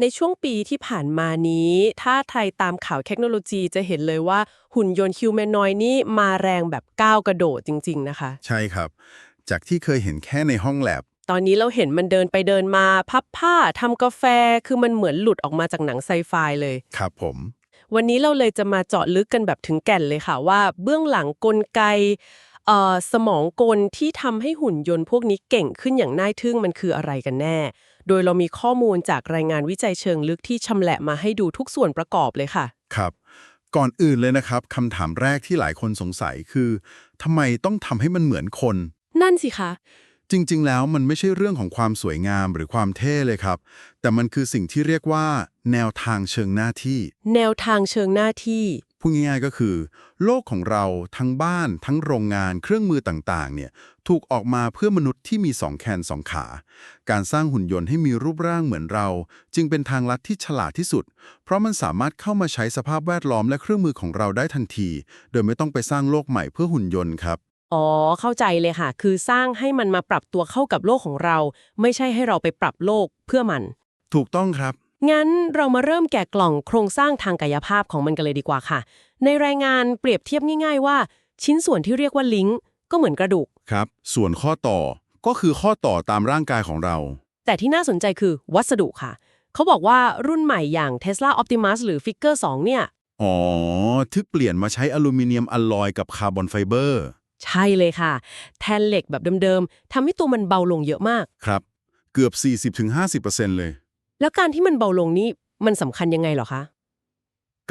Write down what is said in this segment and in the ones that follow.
ในช่วงปีที่ผ่านมานี้ ถ้าใครตามข่าวเทคโนโลยีจะเห็นเลยว่าหุ่นยนต์ฮิวแมนอยนี่มาแรงแบบก้าวกระโดดจริง ๆ นะคะ ใช่ครับ จากที่เคยเห็นแค่ในห้องแลบ ตอนนี้เราเห็นมันเดินไปเดินมาพับผ้าทำกาแฟคือมันเหมือนหลุดออกมาจากหนังไซไฟเลย ครับผม วันนี้เราเลยจะมาเจาะลึกกันแบบถึงแก่นเลยค่ะว่าเบื้องหลังกลไกเอ่อสมองกลที่ทำให้หุ่นยนต์พวกนี้เก่งขึ้นอย่างน่าทึ่งมันคืออะไรกันแน่ โดยเรามีข้อมูลจากรายงานวิจัยเชิงลึกที่ชำแหละมาให้ดูทุกส่วนประกอบเลยค่ะ ครับ ก่อนอื่นเลยนะครับคำถามแรกที่หลายคนสงสัยคือทำไมต้องทำให้มันเหมือนคน นั่นสิคะ จริงๆ แล้วมันไม่ใช่เรื่องของความสวยงามหรือความเท่เลยครับ แต่มันคือสิ่งที่เรียกว่า แนวทางเชิงหน้าที่ แนวทางเชิงหน้าที่ พูดง่ายๆก็คือ โลกของเราทั้งบ้านทั้งโรงงานเครื่องมือต่างๆเนี่ยถูกออกมาเพื่อมนุษย์ที่มีสองแขนสองขา การสร้างหุ่นยนต์ให้มีรูปร่างเหมือนเรา จึงเป็นทางลัดที่ฉลาดที่สุด เพราะมันสามารถเข้ามาใช้สภาพแวดล้อมและเครื่องมือของเราได้ทันที โดยไม่ต้องไปสร้างโลกใหม่เพื่อหุ่นยนต์ครับอ๋อ เข้าใจเลยค่ะ คือสร้างให้มันมาปรับตัวเข้ากับโลกของเรา ไม่ใช่ให้เราไปปรับโลกเพื่อมัน ถูกต้องครับ งั้นเรามาเริ่มแกะกล่องโครงสร้างทางกายภาพของมันกันเลยดีกว่าค่ะ ในรายงานเปรียบเทียบง่าย ๆ ว่า ชิ้นส่วนที่เรียกว่าลิงก์ก็เหมือนกระดูก ครับ ส่วนข้อต่อก็คือข้อต่อตามร่างกายของเรา แต่ที่น่าสนใจคือวัสดุค่ะ เขาบอกว่ารุ่นใหม่อย่าง Tesla Optimus หรือ Figure 2 เนี่ย อ๋อที่เปลี่ยนมาใช้อลูมิเนียมอลลอยกับคาร์บอนไฟเบอร์ ใช่เลยค่ะ แทนเหล็กแบบเดิมๆทำให้ตัวมันเบาลงเยอะมาก ครับ เกือบ 40-50%เลย แล้วการที่มันเบาลงนี่มันสำคัญยังไงเหรอคะ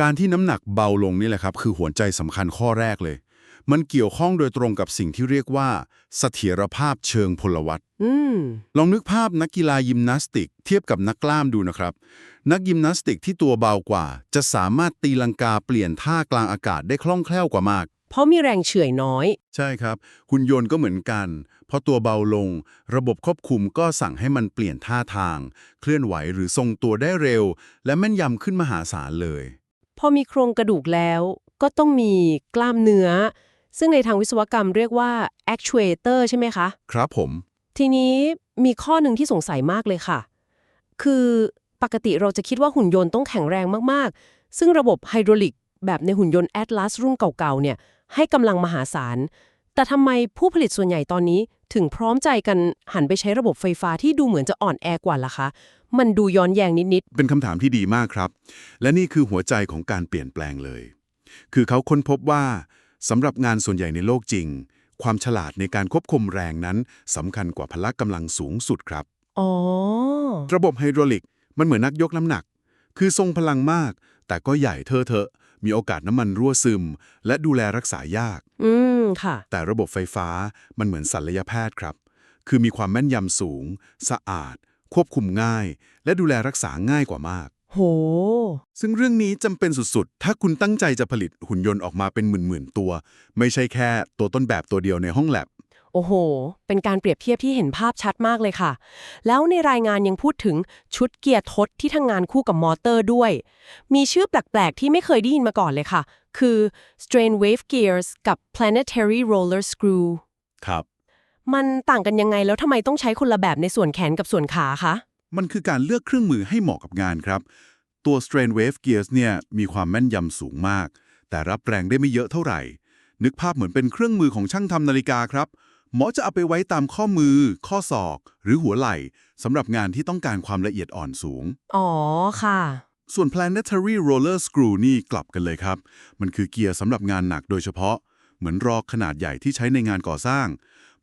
การที่น้ำหนักเบาลงนี่แหละครับ คือหัวใจสำคัญข้อแรกเลย มันเกี่ยวข้องโดยตรงกับสิ่งที่เรียกว่าเสถียรภาพเชิงพลวัตอืมลองนึกภาพนักกีฬายิมนาสติก เทียบกับนักกล้ามดูนะครับ นักยิมนาสติกที่ตัวเบากว่า จะสามารถตีลังกาเปลี่ยนท่ากลางอากาศได้คล่องแคล่วกว่ามาก เพราะมีแรงเฉื่อยน้อย ใช่ครับ หุ่นยนต์ก็เหมือนกันพอตัวเบาลง ระบบควบคุมก็สั่งให้มันเปลี่ยนท่าทาง เคลื่อนไหวหรือทรงตัวได้เร็ว และแม่นยำขึ้นมหาศาลเลย พอมีโครงกระดูกแล้ว ก็ต้องมีกล้ามเนื้อ ซึ่งในทางวิศวกรรมเรียกว่า actuator ใช่ไหมคะ ครับผม ทีนี้มีข้อหนึ่งที่สงสัยมากเลยค่ะ คือปกติเราจะคิดว่าหุ่นยนต์ต้องแข็งแรงมากๆ ซึ่งระบบไฮดรอลิกแบบในหุ่นยนต์ Atlas รุ่นเก่าๆเนี่ย ให้กำลังมหาศาล แต่ทำไมผู้ผลิตส่วนใหญ่ตอนนี้ถึงพร้อมใจกันหันไปใช้ระบบไฟฟ้าที่ดูเหมือนจะอ่อนแอกว่าล่ะคะ มันดูย้อนแยงนิดเป็นคำถามที่ดีมากครับ และนี่คือหัวใจของการเปลี่ยนแปลงเลย คือเขาค้นพบว่าสำหรับงานส่วนใหญ่ในโลกจริง ความฉลาดในการควบคุมแรงนั้นสำคัญกว่าพละกำลังสูงสุดครับๆอ๋อระบบไฮดรอลิกมันเหมือนนักยกน้ำหนัก คือทรงพลังมาก แต่ก็ใหญ่เทอะเทอะ มีโอกาสน้ำมันรั่วซึม และดูแลรักษายาก อืม ค่ะ แต่ระบบไฟฟ้ามันเหมือนศัลยแพทย์ครับ คือมีความแม่นยำสูง สะอาด ควบคุมง่าย และดูแลรักษาง่ายกว่ามาก โห ซึ่งเรื่องนี้จำเป็นสุดๆ ถ้าคุณตั้งใจจะผลิตหุ่นยนต์ออกมาเป็นหมื่นๆตัว ไม่ใช่แค่ตัวต้นแบบตัวเดียวในห้องแลบ โอ้โห เป็นการเปรียบเทียบที่เห็นภาพชัดมากเลยค่ะ แล้วในรายงานยังพูดถึงชุดเกียร์ทดที่ทำงงานคู่กับมอเตอร์ด้วย มีชื่อแปลก ๆ ที่ไม่เคยได้ยินมาก่อนเลยค่ะ คือ strain wave gears กับ planetary roller screw ครับ มันต่างกันยังไงแล้วทำไมต้องใช้คนละแบบในส่วนแขนกับส่วนขาคะ มันคือการเลือกเครื่องมือให้เหมาะกับงานครับ ตัว strain wave gears เนี่ยมีความแม่นยำสูงมาก แต่รับแรงได้ไม่เยอะเท่าไหร่ นึกภาพเหมือนเป็นเครื่องมือของช่างทำนาฬิกาครับ หมอจะเอาไปไว้ตามข้อมือ ข้อศอก หรือหัวไหล่สำหรับงานที่ต้องการความละเอียดอ่อนสูง อ๋อค่ะ ส่วน planetary roller screw นี่กลับกันเลยครับ มันคือเกียร์สำหรับงานหนักโดยเฉพาะ เหมือนรอกขนาดใหญ่ที่ใช้ในงานก่อสร้าง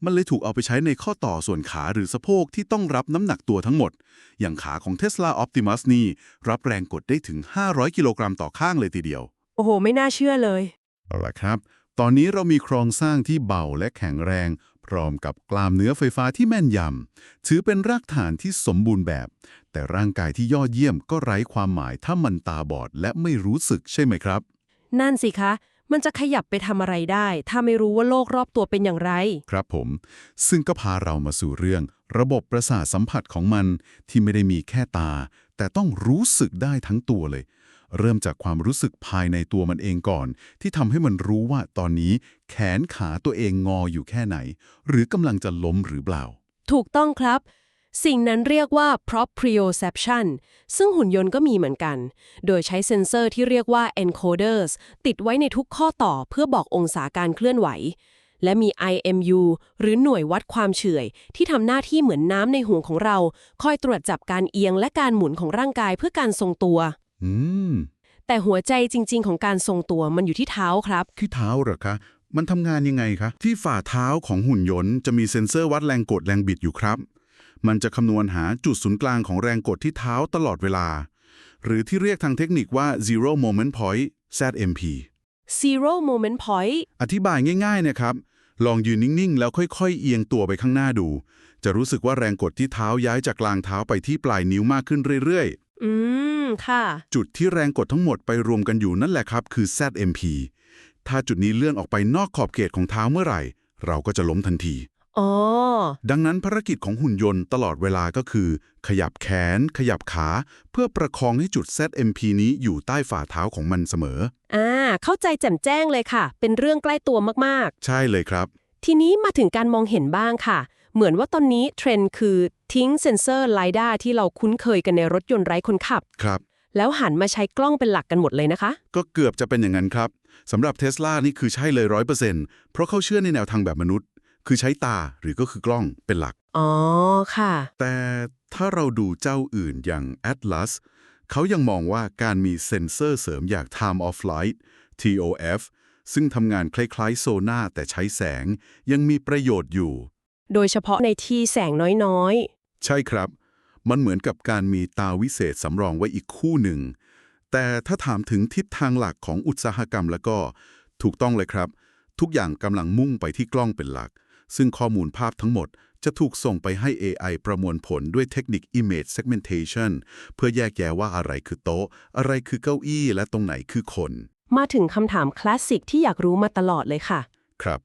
มันเลยถูกเอาไปใช้ในข้อต่อส่วนขาหรือสะโพกที่ต้องรับน้ำหนักตัวทั้งหมด อย่างขาของ Tesla Optimus นี่รับแรงกดได้ถึง 500 กิโลกรัมต่อข้างเลยทีเดียว โอ้โห ไม่น่าเชื่อเลย เอาละครับ ตอนนี้เรามีโครงสร้างที่เบาและแข็งแรงพร้อมกับกล้ามเนื้อไฟฟ้าที่แม่นยำ ถือเป็นรากฐานที่สมบูรณ์แบบ แต่ร่างกายที่ยอดเยี่ยมก็ไร้ความหมายถ้ามันตาบอดและไม่รู้สึกใช่ไหมครับ นั่นสิคะ มันจะขยับไปทำอะไรได้ ถ้าไม่รู้ว่าโลกรอบตัวเป็นอย่างไร ครับผม ซึ่งก็พาเรามาสู่เรื่อง ระบบประสาทสัมผัสของมันที่ไม่ได้มีแค่ตา แต่ต้องรู้สึกได้ทั้งตัวเลย เริ่มจากความรู้สึกภายในตัวมันเองก่อน ที่ทำให้มันรู้ว่าตอนนี้แขนขาตัวเองงออยู่แค่ไหน หรือกำลังจะล้มหรือเปล่า ถูกต้องครับ สิ่งนั้นเรียกว่า proprioception ซึ่งหุ่นยนต์ก็มีเหมือนกัน โดยใช้เซ็นเซอร์ที่เรียกว่า encoders ติดไว้ในทุกข้อต่อเพื่อบอกองศาการเคลื่อนไหวและมี IMU หรือหน่วยวัดความเฉื่อย ที่ทำหน้าที่เหมือนน้ำในห่วงของเรา คอยตรวจจับการเอียงและการหมุนของร่างกายเพื่อการทรงตัว อืม แต่หัวใจจริง ๆ ของการทรงตัวมันอยู่ที่เท้าครับ ที่เท้าเหรอคะ มันทำงานยังไงคะ ที่ฝ่าเท้าของหุ่นยนต์จะมีเซ็นเซอร์วัดแรงกดแรงบิดอยู่ครับ มันจะคำนวณหาจุดศูนย์กลางของแรงกดที่เท้าตลอดเวลา หรือที่เรียกทางเทคนิคว่า zero moment point ZMP zero moment point อธิบายง่ายๆนะครับ ลองยืนนิ่ง ๆ แล้วค่อยๆ เอียงตัวไปข้างหน้าดู จะรู้สึกว่าแรงกดที่เท้าย้ายจากกลางเท้าไปที่ปลายนิ้วมากขึ้นเรื่อยอืม ค่ะๆจุดที่แรงกดทั้งหมดไปรวมกันอยู่นั่นแหละครับ คือ ZMP ถ้าจุดนี้เลื่อนออกไปนอกขอบเขตของเท้าเมื่อไหร่ เราก็จะล้มทันที อ๋อ ดังนั้นภารกิจของหุ่นยนต์ตลอดเวลาก็คือ ขยับแขน ขยับขา เพื่อประคองให้จุด ZMP นี้อยู่ใต้ฝ่าเท้าของมันเสมอ อ่า เข้าใจแจ่มแจ้งเลยค่ะ เป็นเรื่องใกล้ตัวมากใช่เลยครับ ๆ ทีนี้มาถึงการมองเห็นบ้างค่ะ เหมือนว่าตอนนี้เทรนด์คือ ทิ้งเซ็นเซอร์ไลด้าที่เราคุ้นเคยกันในรถยนต์ไร้คนขับ ครับ แล้วหันมาใช้กล้องเป็นหลักกันหมดเลยนะคะ ก็เกือบจะเป็นอย่างนั้นครับสำหรับเทสลานี่คือใช่เลยร้อยเปอร์เซ็นต์เพราะเขาเชื่อในแนวทางแบบมนุษย์ คือใช้ตาหรือก็คือกล้องเป็นหลัก อ๋อ ค่ะ แต่ถ้าเราดูเจ้าอื่นอย่าง Atlas เขายังมองว่าการมีเซ็นเซอร์เสริมอย่าง Time of Flight TOF ซึ่งทำงานคล้ายๆ โซน่าแต่ใช้แสง ยังมีประโยชน์อยู่ โดยเฉพาะในที่แสงน้อย ใช่ครับ มันเหมือนกับการมีตาวิเศษสำรองไว้อีกคู่หนึ่ง แต่ถ้าถามถึงทิศทางหลักของอุตสาหกรรมแล้วก็ถูกต้องเลยครับ ทุกอย่างกำลังมุ่งไปที่กล้องเป็นหลัก ซึ่งข้อมูลภาพทั้งหมดจะถูกส่งไปให้ AI ประมวลผลด้วยเทคนิค Image Segmentation เพื่อแยกแยะว่าอะไรคือโต๊ะ อะไรคือเก้าอี้ และตรงไหนคือคนๆมาถึงคำถามคลาสสิกที่อยากรู้มาตลอดเลยค่ะ ครับ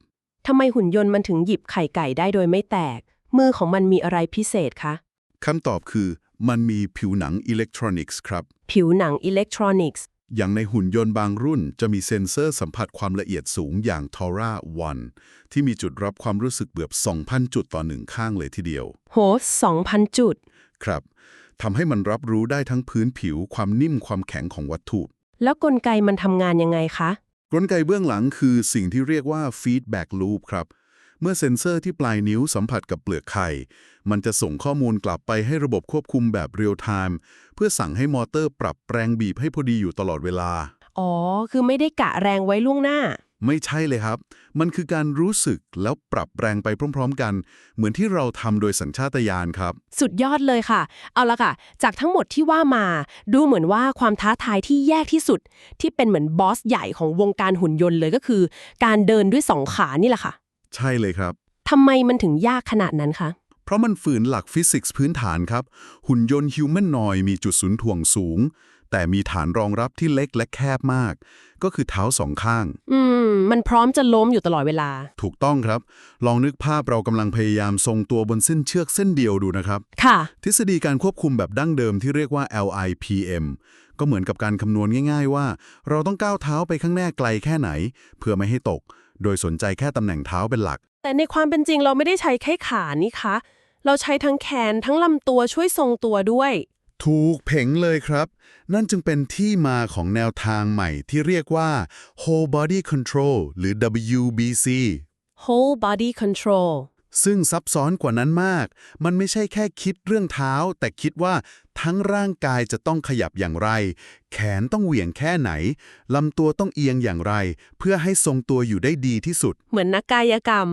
ทำไมหุ่นยนต์มันถึงหยิบไข่ไก่ได้โดยไม่แตก มือของมันมีอะไรพิเศษคะ คำตอบคือ มันมีผิวหนังอิเล็กทรอนิกส์ครับ ผิวหนังอิเล็กทรอนิกส์ อย่างในหุ่นยนต์บางรุ่นจะมีเซ็นเซอร์สัมผัสความละเอียดสูงอย่าง Tora 1 ที่มีจุดรับความรู้สึกเกือบ 2,000 จุดต่อหนึ่งข้างเลยทีเดียว โห 2,000 จุด ครับทำให้มันรับรู้ได้ทั้งพื้นผิวความนิ่มความแข็งของวัตถุ แล้วกลไกมันทำงานยังไงคะ กลไกเบื้องหลังคือสิ่งที่เรียกว่า feedback loop ครับเมื่อเซ็นเซอร์ที่ปลายนิ้วสัมผัสกับเปลือกไข่ มันจะส่งข้อมูลกลับไปให้ระบบควบคุมแบบเรียลไทม์เพื่อสั่งให้มอเตอร์ปรับแรงบีบให้พอดีอยู่ตลอดเวลา อ๋อ คือไม่ได้กะแรงไว้ล่วงหน้า ไม่ใช่เลยครับ มันคือการรู้สึกแล้วปรับแรงไปพร้อม ๆ กัน เหมือนที่เราทำโดยสัญชาตญาณครับ สุดยอดเลยค่ะ เอาละค่ะ จากทั้งหมดที่ว่ามา ดูเหมือนว่าความท้าทายที่แยกที่สุด ที่เป็นเหมือนบอสใหญ่ของวงการหุ่นยนต์เลยก็คือ การเดินด้วยสองขานี่แหละค่ะ ใช่เลยครับ ทำไมมันถึงยากขนาดนั้นคะ เพราะมันฝืนหลักฟิสิกส์พื้นฐานครับ หุ่นยนต์ฮิวแมนนอยมีจุดศูนย์ถ่วงสูง แต่มีฐานรองรับที่เล็กและแคบมาก ก็คือเท้าสองข้าง อืม มันพร้อมจะล้มอยู่ตลอดเวลา ถูกต้องครับ ลองนึกภาพเรากำลังพยายามทรงตัวบนเส้นเชือกเส้นเดียวดูนะครับ ค่ะ ทฤษฎีการควบคุมแบบดั้งเดิมที่เรียกว่า LIPM ก็เหมือนกับการคำนวณง่าย ๆ ว่า เราต้องก้าวเท้าไปข้างหน้าไกลแค่ไหน เพื่อไม่ให้ตก โดยสนใจแค่ตำแหน่งเท้าเป็นหลัก แต่ในความเป็นจริงเราไม่ได้ใช้แค่ขานี่คะ เราใช้ทั้งแขนทั้งลำตัวช่วยทรงตัวด้วย ถูกเพ่งเลยครับ นั่นจึงเป็นที่มาของแนวทางใหม่ที่เรียกว่า whole body control หรือ WBC whole body control ซึ่งซับซ้อนกว่านั้นมาก มันไม่ใช่แค่คิดเรื่องเท้า แต่คิดว่าทั้งร่างกายจะต้องขยับอย่างไร แขนต้องเหวี่ยงแค่ไหน ลำตัวต้องเอียงอย่างไร เพื่อให้ทรงตัวอยู่ได้ดีที่สุด เหมือนนักกายกรรม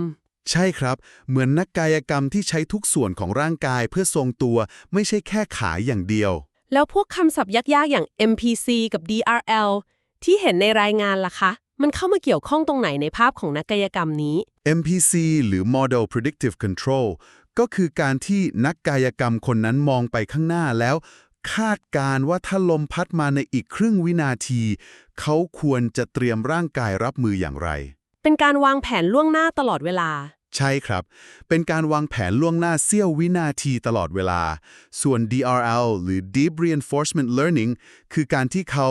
ใช่ครับ เหมือนนักกายกรรมที่ใช้ทุกส่วนของร่างกายเพื่อทรงตัว ไม่ใช่แค่ขาอย่างเดียว แล้วพวกคำศัพท์ยากๆอย่าง MPC กับ DRL ที่เห็นในรายงานล่ะคะ มันเข้ามาเกี่ยวข้องตรงไหนในภาพของนักกายกรรมนี้ MPC หรือ Model Predictive Control ก็คือการที่นักกายกรรมคนนั้นมองไปข้างหน้าแล้ว คาดการณ์ว่าถ้าลมพัดมาในอีกครึ่งวินาที เขาควรจะเตรียมร่างกายรับมืออย่างไร เป็นการวางแผนล่วงหน้าตลอดเวลา ใช่ครับ เป็นการวางแผนล่วงหน้าเสี้ยววินาทีตลอดเวลา ส่วน DRL หรือ Deep Reinforcement Learning คือการที่เขา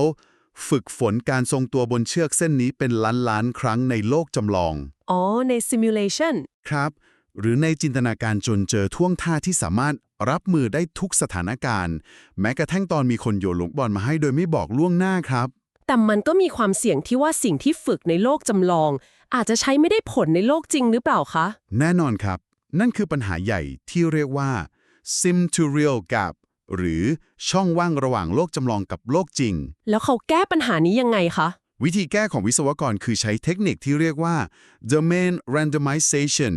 ฝึกฝนการทรงตัวบนเชือกเส้นนี้เป็นล้านล้านๆครั้งในโลกจำลอง อ๋อ ใน simulation ครับ หรือในจินตนาการจนเจอท่วงท่าที่สามารถรับมือได้ทุกสถานการณ์ แม้กระทั่งตอนมีคนโยนลูกบอลมาให้โดยไม่บอกล่วงหน้าครับ แต่มันก็มีความเสี่ยงที่ว่าสิ่งที่ฝึกในโลกจำลอง อาจจะใช้ไม่ได้ผลในโลกจริงหรือเปล่าคะ แน่นอนครับ นั่นคือปัญหาใหญ่ที่เรียกว่า sim to real gap หรือช่องว่างระหว่างโลกจำลองกับโลกจริง แล้วเขาแก้ปัญหานี้ยังไงคะ วิธีแก้ของวิศวกรคือใช้เทคนิคที่เรียกว่า domain randomization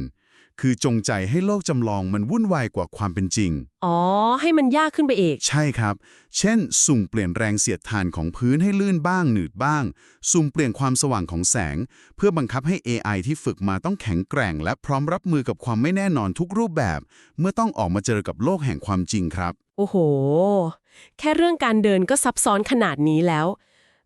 คือจงใจให้โลกจำลองมันวุ่นวายกว่าความเป็นจริง อ๋อ ให้มันยากขึ้นไปเอกใช่ครับ เช่น สุ่มเปลี่ยนแรงเสียดทานของพื้นให้ลื่นบ้างหนืดบ้าง สุ่มเปลี่ยนความสว่างของแสง เพื่อบังคับให้ AI ที่ฝึกมาต้องแข็งแกร่ง และพร้อมรับมือกับความไม่แน่นอนทุกรูปแบบ เมื่อต้องออกมาเจอกับโลกแห่งความจริงครับ โอ้โห แค่เรื่องการเดินก็ซับซ้อนขนาดนี้แล้ว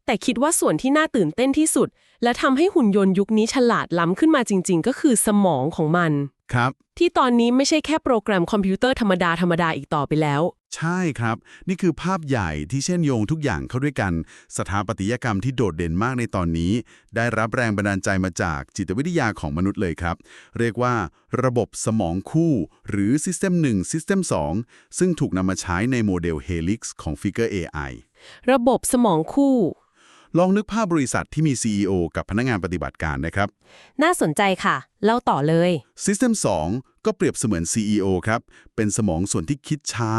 แต่คิดว่าส่วนที่น่าตื่นเต้นที่สุด และทำให้หุ่นยนต์ยุคนี้ฉลาดล้ำขึ้นมาจริง ๆ ก็คือสมองของมัน ครับ ที่ตอนนี้ไม่ใช่แค่โปรแกรมคอมพิวเตอร์ธรรมดาธรรมดาอีกต่อไปแล้ว ใช่ครับ นี่คือภาพใหญ่ที่เชื่อมโยงทุกอย่างเข้าด้วยกัน สถาปัตยกรรมที่โดดเด่นมากในตอนนี้ ได้รับแรงบันดาลใจมาจากจิตวิทยาของมนุษย์เลยครับ เรียกว่าระบบสมองคู่ หรือ System 1 System 2 ซึ่งถูกนำมาใช้ในโมเดล Helix ของ Figure AI ระบบสมองคู่ ลองนึกภาพบริษัทที่มี CEO กับพนักงานปฏิบัติการนะครับ น่าสนใจค่ะ เล่าต่อเลย System 2 ก็เปรียบเสมือน CEO ครับ เป็นสมองส่วนที่คิดช้า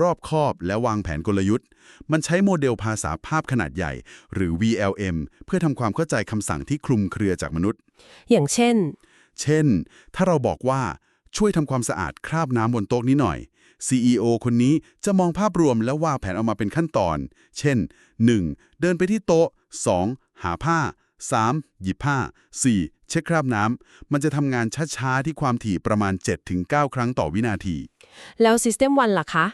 รอบคอบ และวางแผนกลยุทธ์ มันใช้โมเดลภาษาภาพขนาดใหญ่ หรือ VLM เพื่อทำความเข้าใจคำสั่งที่คลุมเครือจากมนุษย์ อย่างเช่น เช่น ถ้าเราบอกว่าช่วยทำความสะอาดคราบน้ำบนโต๊ะนี้หน่อย CEO คนนี้จะมองภาพรวมแล้ววางแผนออกมาเป็นขั้นตอน เช่น 1. เดินไปที่โต๊ะ 2. หาผ้า 3. หยิบผ้า 4. เช็คคราบน้ำ มันจะทำงานช้าๆ ที่ความถี่ประมาณ 7-9 ครั้งต่อวินาที แล้ว System 1ล่ะคะ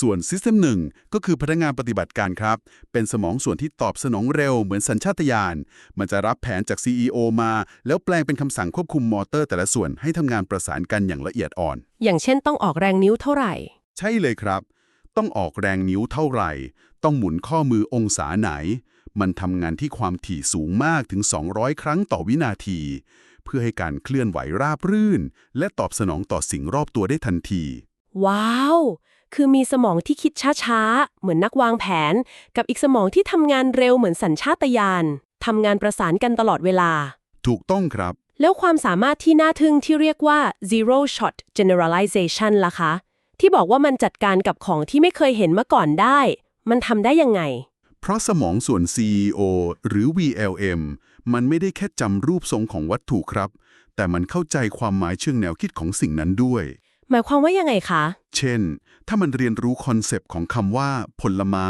ส่วน System 1 ก็คือพนักงานปฏิบัติการครับ เป็นสมองส่วนที่ตอบสนองเร็วเหมือนสัญชาตญาณ มันจะรับแผนจาก CEO มา แล้วแปลงเป็นคำสั่งควบคุมมอเตอร์แต่ละส่วนให้ทำงานประสานกันอย่างละเอียดอ่อน อย่างเช่นต้องออกแรงนิ้วเท่าไหร่ ใช่เลยครับ ต้องออกแรงนิ้วเท่าไหร่ ต้องหมุนข้อมือองศาไหน มันทำงานที่ความถี่สูงมากถึง 200 ครั้งต่อวินาที เพื่อให้การเคลื่อนไหวราบรื่น และตอบสนองต่อสิ่งรอบตัวได้ทันที ว้าว คือมีสมองที่คิดช้าๆ เหมือนนักวางแผน กับอีกสมองที่ทำงานเร็วเหมือนสัญชาตญาณทำงานประสานกันตลอดเวลา ถูกต้องครับ แล้วความสามารถที่น่าทึ่งที่เรียกว่า zero shot generalization ล่ะคะ ที่บอกว่ามันจัดการกับของที่ไม่เคยเห็นมาก่อนได้ มันทำได้ยังไง เพราะสมองส่วน CEO หรือ VLM มันไม่ได้แค่จำรูปทรงของวัตถุครับ แต่มันเข้าใจความหมายเชิงแนวคิดของสิ่งนั้นด้วย หมายความว่ายังไงคะ เช่น ถ้ามันเรียนรู้คอนเซปต์ของคำว่า ผลไม้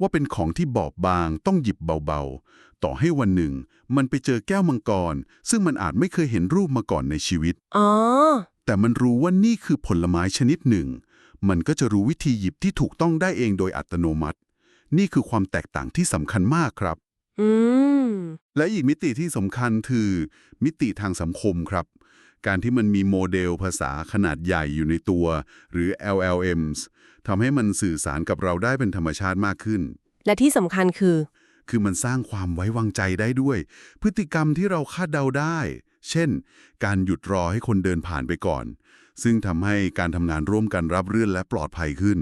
ว่าเป็นของที่บอบบาง ต้องหยิบเบาๆ ต่อให้วันหนึ่ง มันไปเจอแก้วมังกร ซึ่งมันอาจไม่เคยเห็นรูปมาก่อนในชีวิต อ๋อ แต่มันรู้ว่านี่คือผลไม้ชนิดหนึ่ง มันก็จะรู้วิธีหยิบที่ถูกต้องได้เองโดยอัตโนมัติ นี่คือความแตกต่างที่สำคัญมากครับ อืม และอีกมิติที่สำคัญคือ มิติทางสังคมครับ การที่มันมีโมเดลภาษาขนาดใหญ่อยู่ในตัว หรือ LLMs ทำให้มันสื่อสารกับเราได้เป็นธรรมชาติมากขึ้น และที่สำคัญคือ คือมันสร้างความไว้วางใจได้ด้วย พฤติกรรมที่เราคาดเดาได้ เช่น การหยุดรอให้คนเดินผ่านไปก่อน ซึ่งทำให้การทำงานร่วมกันรับรื่นและปลอดภัยขึ้น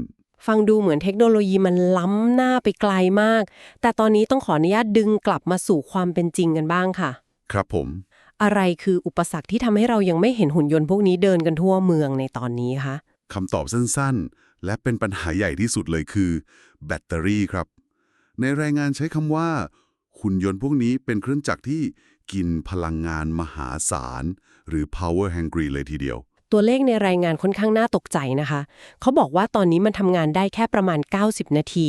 ฟังดูเหมือนเทคโนโลยีมันล้ำหน้าไปไกลมาก แต่ตอนนี้ต้องขออนุญาตดึงกลับมาสู่ความเป็นจริงกันบ้างค่ะ ครับผม อะไรคืออุปสรรคที่ทำให้เรายังไม่เห็นหุ่นยนต์พวกนี้เดินกันทั่วเมืองในตอนนี้คะคำตอบสั้นๆ และเป็นปัญหาใหญ่ที่สุดเลยคือ แบตเตอรี่ครับ ในรายงานใช้คำว่า หุ่นยนต์พวกนี้เป็นเครื่องจักรที่กินพลังงานมหาศาล หรือ power hungry เลยทีเดียว ตัวเลขในรายงานค่อนข้างน่าตกใจนะคะ เขาบอกว่าตอนนี้มันทำงานได้แค่ประมาณ 90 นาที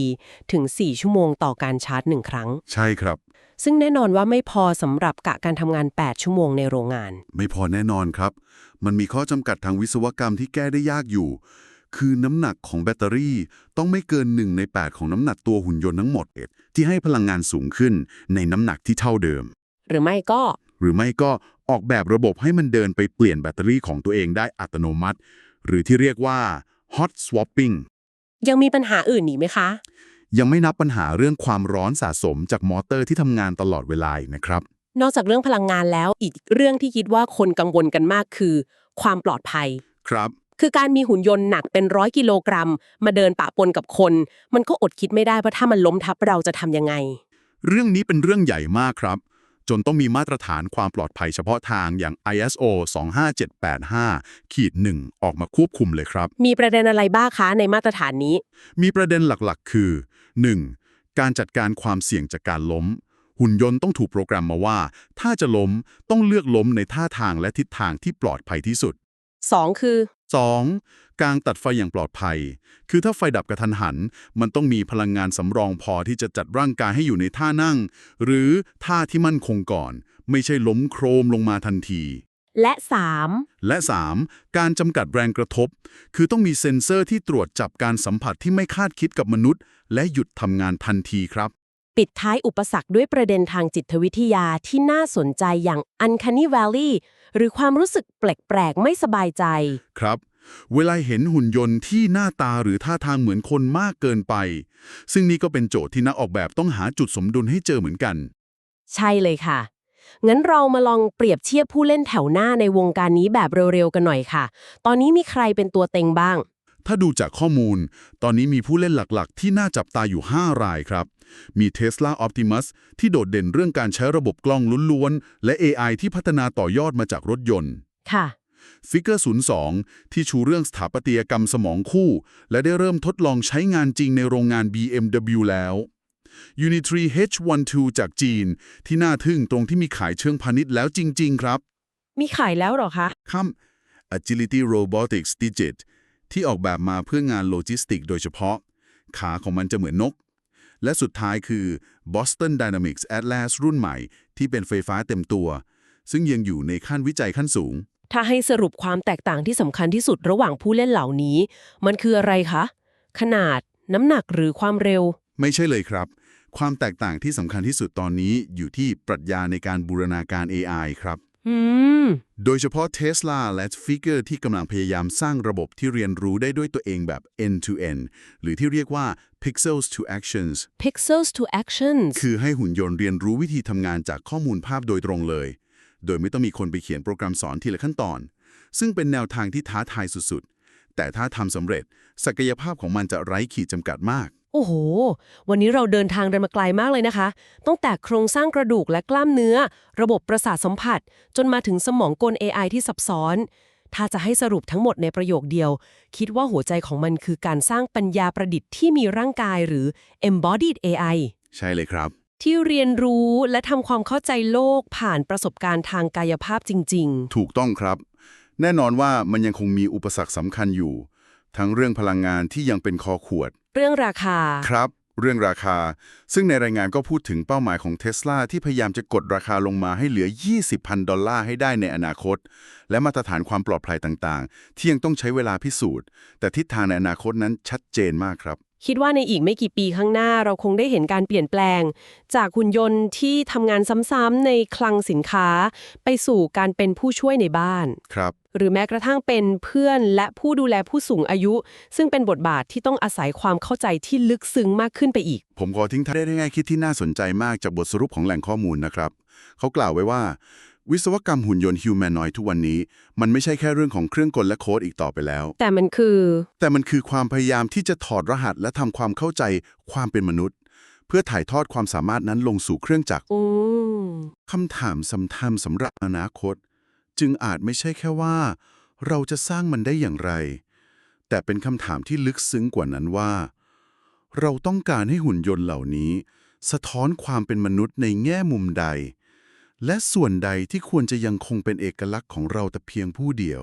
ถึง 4 ชั่วโมงต่อการชาร์จหนึ่งครั้ง ใช่ครับ ซึ่งแน่นอนว่าไม่พอสำหรับกะการทำงาน 8 ชั่วโมงในโรงงาน ไม่พอแน่นอนครับ มันมีข้อจำกัดทางวิศวกรรมที่แก้ได้ยากอยู่ คือน้ำหนักของแบตเตอรี่ต้องไม่เกิน 1 ใน 8 ของน้ำหนักตัวหุ่นยนต์ทั้งหมด ที่ให้พลังงานสูงขึ้นในน้ำหนักที่เท่าเดิม หรือไม่ก็ หรือไม่ก็ออกแบบระบบให้มันเดินไปเปลี่ยนแบตเตอรี่ของตัวเองได้อัตโนมัติ หรือที่เรียกว่า hot swapping ยังมีปัญหาอื่นอีกไหมคะ ยังไม่นับปัญหาเรื่องความร้อนสะสมจากมอเตอร์ที่ทำงานตลอดเวลาอีกนะครับ นอกจากเรื่องพลังงานแล้วอีกเรื่องที่คิดว่าคนกังวลกันมากคือ ความปลอดภัย ครับ คือการมีหุ่นยนต์หนักเป็นร้อยกิโลกรัม มาเดินปะปนกับคน มันก็อดคิดไม่ได้ว่าถ้ามันล้มทับเราจะทำยังไง เรื่องนี้เป็นเรื่องใหญ่มากครับ จนต้องมีมาตรฐานความปลอดภัยเฉพาะทางอย่าง ISO 25785ขีด1ออกมาควบคุมเลยครับ มีประเด็นอะไรบ้างคะในมาตรฐานนี้ มีประเด็นหลักๆ คือ 1. การจัดการความเสี่ยงจากการล้ม หุ่นยนต์ต้องถูกโปรแกรมมาว่า ถ้าจะล้มต้องเลือกล้มในท่าทางและทิศทางที่ปลอดภัยที่สุด 2 คือ 2. การตัดไฟอย่างปลอดภัย คือถ้าไฟดับกระทันหัน มันต้องมีพลังงานสำรองพอที่จะจัดร่างกายให้อยู่ในท่านั่ง หรือท่าที่มั่นคงก่อน ไม่ใช่ล้มโครมลงมาทันทีและและ 3. การจำกัดแรงกระทบ คือต้องมีเซ็นเซอร์ที่ตรวจจับการสัมผัสที่ไม่คาดคิดกับมนุษย์ และหยุดทำงานทันทีครับ3 ปิดท้ายอุปสรรคด้วยประเด็นทางจิตวิทยาที่น่าสนใจอย่าง Uncanny Valley หรือความรู้สึกแปลก ๆ ไม่สบายใจ ครับ เวลาเห็นหุ่นยนต์ที่หน้าตาหรือท่าทางเหมือนคนมากเกินไป ซึ่งนี่ก็เป็นโจทย์ที่นักออกแบบต้องหาจุดสมดุลให้เจอเหมือนกัน ใช่เลยค่ะ งั้นเรามาลองเปรียบเทียบผู้เล่นแถวหน้าในวงการนี้แบบเร็วๆกันหน่อยค่ะ ตอนนี้มีใครเป็นตัวเต็งบ้าง ถ้าดูจากข้อมูล ตอนนี้มีผู้เล่นหลักๆ ที่น่าจับตาอยู่ 5 รายครับ มี Tesla Optimus ที่โดดเด่นเรื่องการใช้ระบบกล้องล้วนๆ และ AI ที่พัฒนาต่อยอดมาจากรถยนต์ ค่ะ Figure 02 ที่ชูเรื่องสถาปัตยกรรมสมองคู่ และได้เริ่มทดลองใช้งานจริงในโรงงาน BMW แล้ว Unitree H12 จากจีน ที่น่าทึ่งตรงที่มีขายเชิงพาณิชย์แล้วจริง ๆ ครับ มีขายแล้วเหรอคะข้าม Agility Robotics Digit ที่ออกแบบมาเพื่องานโลจิสติก โดยเฉพาะ ขาของมันจะเหมือนนก และสุดท้ายคือ Boston Dynamics Atlas รุ่นใหม่ ที่เป็นไฟฟ้าเต็มตัว ซึ่งยังอยู่ในขั้นวิจัยขั้นสูง ถ้าให้สรุปความแตกต่างที่สำคัญที่สุดระหว่างผู้เล่นเหล่านี้ มันคืออะไรคะ ขนาด น้ำหนักหรือความเร็ว ไม่ใช่เลยครับ ความแตกต่างที่สำคัญที่สุดตอนนี้อยู่ที่ปรัชญาในการบูรณาการ AI ครับ อืม โดยเฉพาะ Tesla และ Figure ที่กำลังพยายามสร้างระบบที่เรียนรู้ได้ด้วยตัวเองแบบ end to end หรือที่เรียกว่า pixels to actions pixels to actions คือให้หุ่นยนต์เรียนรู้วิธีทำงานจากข้อมูลภาพโดยตรงเลย โดยไม่ต้องมีคนไปเขียนโปรแกรมสอนทีละขั้นตอน ซึ่งเป็นแนวทางที่ท้าทายสุดๆ แต่ถ้าทำสำเร็จ ศักยภาพของมันจะไร้ขีดจำกัดมาก โอ้โห วันนี้เราเดินทางกันมาไกลมากเลยนะคะ ตั้งแต่โครงสร้างกระดูกและกล้ามเนื้อ ระบบประสาทสัมผัส จนมาถึงสมองกล AI ที่ซับซ้อน ถ้าจะให้สรุปทั้งหมดในประโยคเดียว คิดว่าหัวใจของมันคือการสร้างปัญญาประดิษฐ์ที่มีร่างกายหรือ embodied AI ใช่เลยครับ ที่เรียนรู้และทำความเข้าใจโลกผ่านประสบการณ์ทางกายภาพจริงถูกต้องครับ แน่นอนว่ามันยังคงมีอุปสรรคสำคัญอยู่ ทั้งเรื่องพลังงานที่ยังเป็นคอขวดๆ เรื่องราคา ครับ เรื่องราคา ซึ่งในรายงานก็พูดถึงเป้าหมายของเทสลาที่พยายามจะกดราคาลงมาให้เหลือ 20,000 ดอลลาร์ให้ได้ในอนาคต และมาตรฐานความปลอดภัยต่างๆ ที่ยังต้องใช้เวลาพิสูจน์ แต่ทิศทางในอนาคตนั้นชัดเจนมากครับ คิดว่าในอีกไม่กี่ปีข้างหน้าเราคงได้เห็นการเปลี่ยนแปลง จากหุ่นยนต์ที่ทำงานซ้ำๆในคลังสินค้า ไปสู่การเป็นผู้ช่วยในบ้าน ครับ หรือแม้กระทั่งเป็นเพื่อนและผู้ดูแลผู้สูงอายุ ซึ่งเป็นบทบาทที่ต้องอาศัยความเข้าใจที่ลึกซึ้งมากขึ้นไปอีก ผมขอทิ้งท้ายได้ง่ายคิดที่น่าสนใจมากจากบทสรุปของแหล่งข้อมูลนะครับ เขากล่าวไว้ว่า วิศวกรรมหุ่นยนต์ฮิวแมนอยทุกวันนี้ มันไม่ใช่แค่เรื่องของเครื่องกลและโค้ดอีกต่อไปแล้ว แต่มันคือ แต่มันคือความพยายามที่จะถอดรหัสและทำความเข้าใจความเป็นมนุษย์ เพื่อถ่ายทอดความสามารถนั้นลงสู่เครื่องจักรอืมคำถามสำคัญสำหรับอนาคต จึงอาจไม่ใช่แค่ว่า เราจะสร้างมันได้อย่างไร แต่เป็นคำถามที่ลึกซึ้งกว่านั้นว่า เราต้องการให้หุ่นยนต์เหล่านี้ สะท้อนความเป็นมนุษย์ในแง่มุมใด และส่วนใดที่ควรจะยังคงเป็นเอกลักษณ์ของเราแต่เพียงผู้เดียว